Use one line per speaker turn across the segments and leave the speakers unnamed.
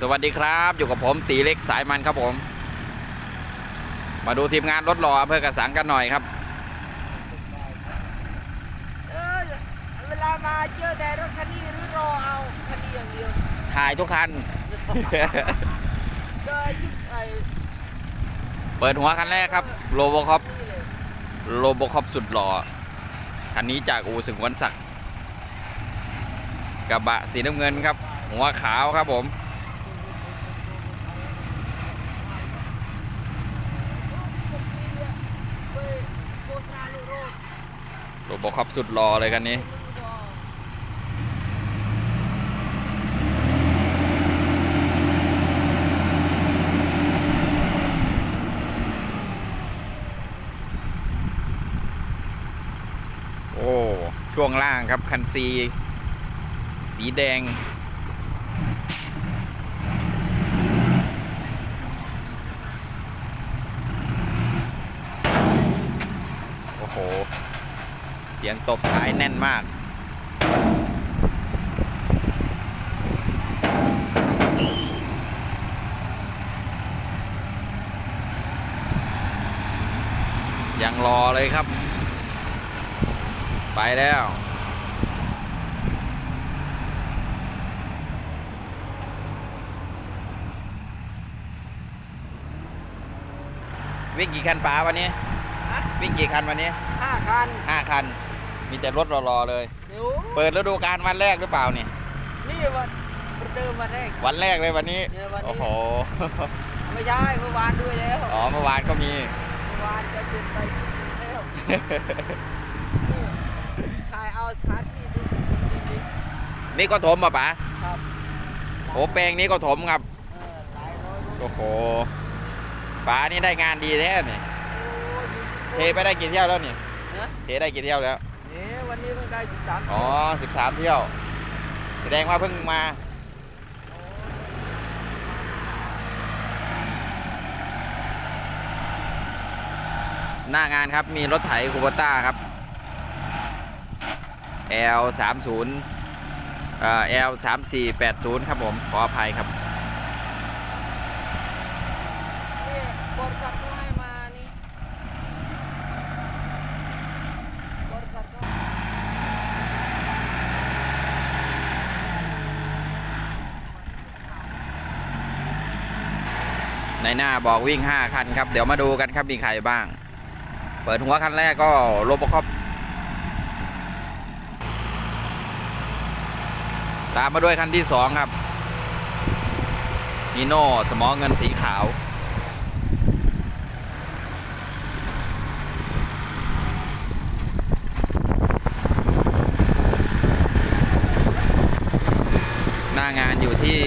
สวัสดีครับ อยู่กับผมตีเล็กสายมันครับผม มาดูทีมงานรถหล่ออำเภอกระสังกันหน่อยครับ
เออเวลามาเจอแต่รถคันนี้หรือรอเอาคันนี้อย่างเดียว
ถ่ายทุกคัน
เจอยุคไอ้
เปิดหัวคันแรกครับโลโบคอป
นี่เลย
โลโบคอปสุดหล่อคันนี้จากอู่สึงวันศักดิ์กระบะสีน้ำเงินครับ หัวขาวครับผม
เว้ยโฆษณาลูกโรด
ตัวบคอปสุดรอเลยคันนี้โอ้ ช่วงล่างครับ คันซี สีแดง โอ้โห เสียงตบท้ายแน่นมาก ยังรอเลยครับ ไปแล้ววิ่งกี่คันป๋าวันนี้
ฮะ
วิ่งกี่คันวันนี้
ห้าคัน
ห้าคัน มีแต่รถรอๆเลย
เดี๋ยว
เปิดฤดูกาลวันแรกหรือเปล่านี่
นี่วันประเดิมวันแรก
วันแรกเลยวันนี้
เนี่ยวันนี้
โอ้โห
ไม่ใช่เมื่อวานด้วยแล้ว
อ๋อเมื่อวานก็มี
เมื่อวานจะเสร็จไปแล้วถ่ายเอาสถานที่ดูดี
นี่ก็ถมป่ะป๋า
ๆครับ
โอ้แปลงนี้ก็ถมครับ
เออหลายร้อยรถ
โอ้โหป๋านี่ได้งานดีแท้นี่
โอ้ย
เทไปได้กี่เที่ยวแล้วนี่
นะ
เทได้กี่เที่ยวแล้ว
เอ๊ะวั นนี้เพิ่งได้สิบสาม
อ๋อสิบสามเที่ยว แสดงว่าเพิ่งมา หน้างานครับมีรถไถคูโบต้าครับ L 3 0เอ่อ L 3 4 8 0ครับผม ขออภัยครับ
นี่บริษัทเขาให้มานี่บริษัทเขา
ในหน้าบอกวิ่ง 5 คันครับ เดี๋ยวมาดูกันครับมีใครบ้าง เปิดหัวคันแรกก็โรบคอปตามมาด้วยคันที่ 2 ครับนีโน่สมอเงินสีขาว หน้างานอยู่ที่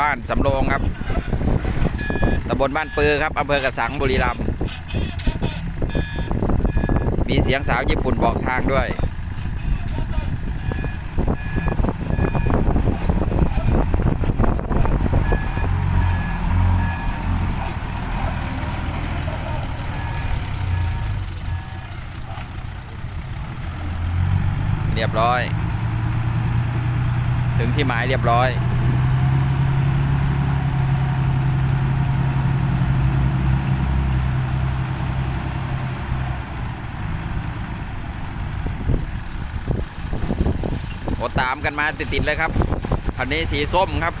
บ้านสำโรงครับำบลบ้านปือครับอำเภอกระสังบุรีรัมย์มีเสียงสาวญี่ปุ่นบอกทางด้วยเรียบร้อย ถึงที่หมายเรียบร้อย โอ้ตามกันมาติดๆเลยครับคันนี้สีส้มครับ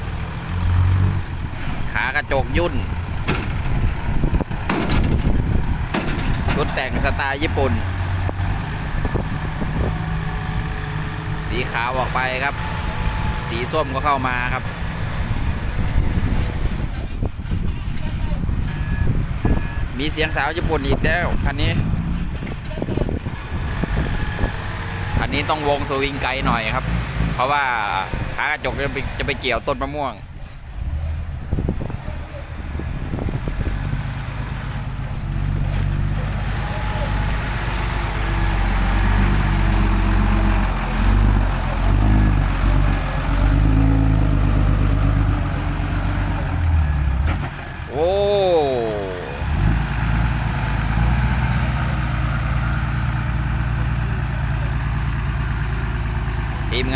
ขากระจกยุ่นชุดแต่งสไตล์ญี่ปุ่น สีขาวออกไปครับ สีส้มก็เข้ามาครับมีเสียงสาวญี่ปุ่นอีกแล้วคันนี้ อันนี้ต้องวงสวิงไกลหน่อยครับ เพราะว่าขากระจกจะไปจะไปเกี่ยวต้นมะม่วง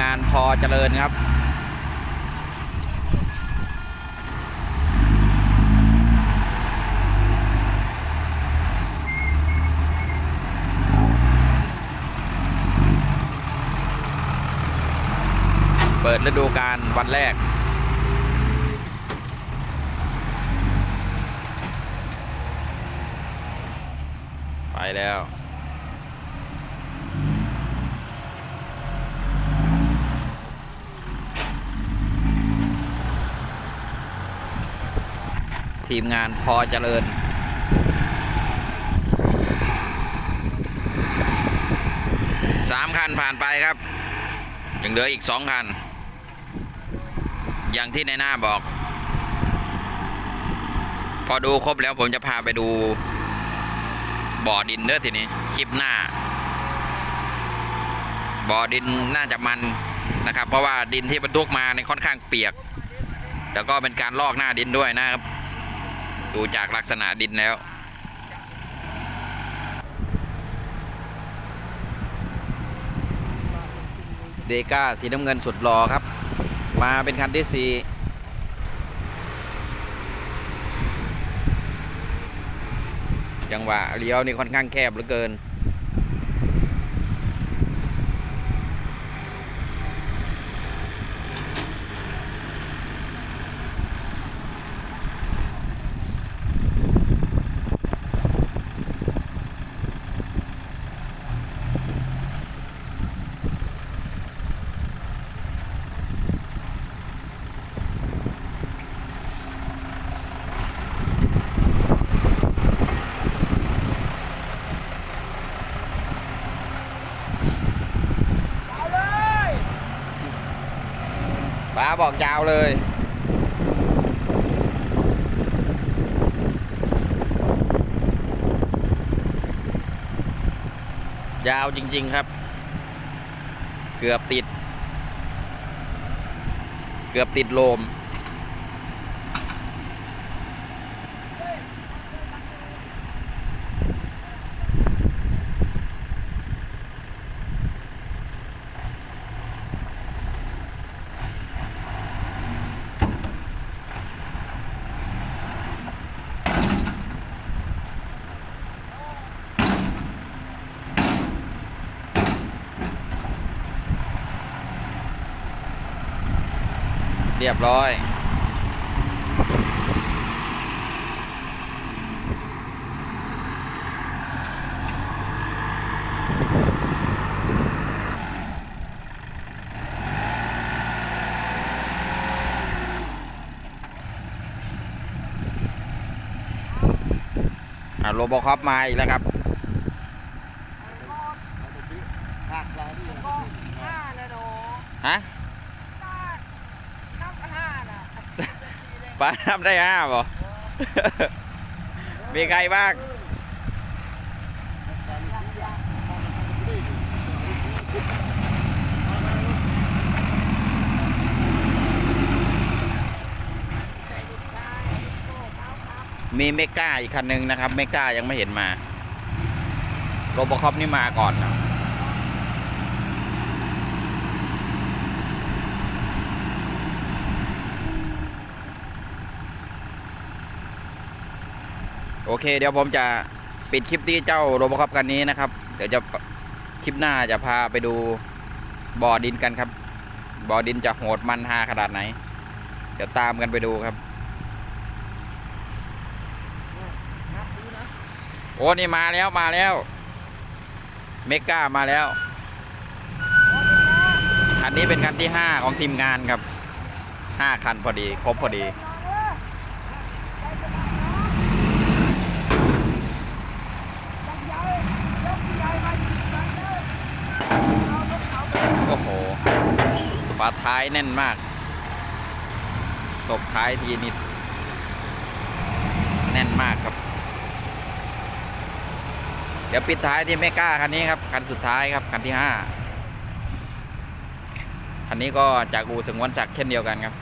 งานพอเจริญครับ เปิดฤดูการวันแรกไปแล้ว ทีมงานพอเจริญ สามคันผ่านไปครับ ยังเหลืออีกสองคัน อย่างที่ในหน้าบอก พอดูครบแล้วผมจะพาไปดูบ่อดินเด้อทีนี้ คลิปหน้า บ่อดินน่าจะมันนะครับ เพราะว่าดินที่บรรทุกมาในค่อนข้างเปียก แล้วก็เป็นการลอกหน้าดินด้วยนะครับ ดูจากลักษณะดินแล้ว เดก้าสีน้ำเงินสุดหล่อครับ มาเป็นคันที่สี่จังหวะเลี้ยวนี่ค่อนข้างแคบเหลือเกิน
เอาเลย
ป้า บอกยาวเลย ยาวจริง ๆ ครับ เกือบติด เกือบติดโลม รียบร้อย อ่าโรบอคอปมาอีกแล้วครับ
ก็ห้านะหนู
ฮะ
นับห้าน่ะ
ป้าทำได้ห้าบ่มีใครบ้างมีเมก้าอีกคันหนึ่งนะครับ เมก้ายังไม่เห็นมาโรบอคอปนี่มาก่อนนะ โอเค เดี๋ยวผมจะปิดคลิปที่เจ้าโรบอคอปคันนี้นะครับ เดี๋ยวจะคลิปหน้าจะพาไปดูบ่อดินกันครับ บ่อดินจะโหดมันฮาขนาดไหน เดี๋ยวตามกันไปดูครับ โอ้นี่มาแล้วมาแล้ว เมก้ามาแล้วคันนี้เป็นคันที่5ของทีมงานครับ5คันพอดี ครบพอดี โอ้โหฝาท้ายแน่นมาก ตบท้ายทีนิด แน่นมากครับ เดี๋ยวปิดท้ายที่เมก้าคันนี้ครับ คันสุดท้ายครับ คันที่ห้าคันนี้ก็จากอู่สงวนศักดิ์เช่นเดียวกันครับ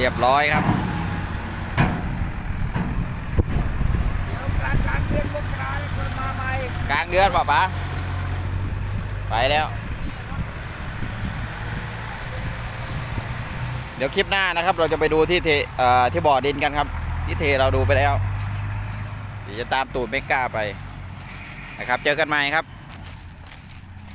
เรียบร้อยครับ
เดี๋ยวกลางกลางเดือนมกราเนี่ยคนมาใหม่
กางเดือนป่ะปะไปแล้ว เดี๋ยวคลิปหน้านะครับ เราจะไปดูที่เทเอ่อที่บ่อดินกันครับ ที่เทเราดูไปแล้วเดี๋ยวจะตามตูดเมก้าไปนะครับ เจอกันใหม่ครับ